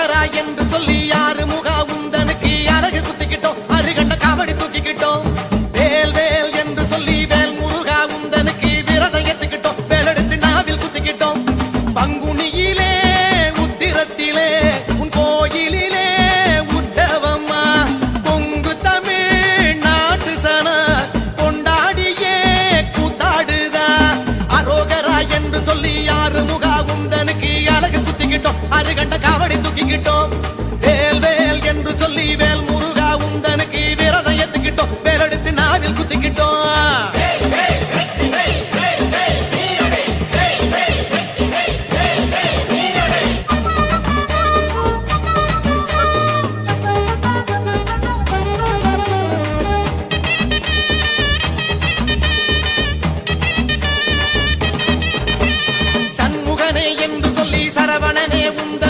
அரோகரா என்று சொல்லி யாரு முகா உந்தனுக்கு அழகு குத்திக்கிட்டோம் அருகண்ட காவடி தூக்கிக்கிட்டோம். வேல் வேல் என்று சொல்லி வேல் முருகா உந்தனுக்கு விரதம் எடுத்துக்கிட்டோம் வேலெடுத்து நாவில் குத்திக்கிட்டோம். பங்குனியிலே உத்திரத்திலே உன் கோயிலிலே உற்சவம்மா பொங்கு தமிழ் நாட்டு சன கொண்டாடியே கூத்தாடுதா. அரோகரா என்று சொல்லி யாரு முகா உந்தன் எடுத்துக்கிட்டோம் வேல் வேல் என்று சொல்லி வேல் முருகா உந்தனுக்கு விரதம் எடுத்துக்கிட்டோம் வேல் எடுத்து நாவில் குத்திக்கிட்டோம். சரவணனே உந்த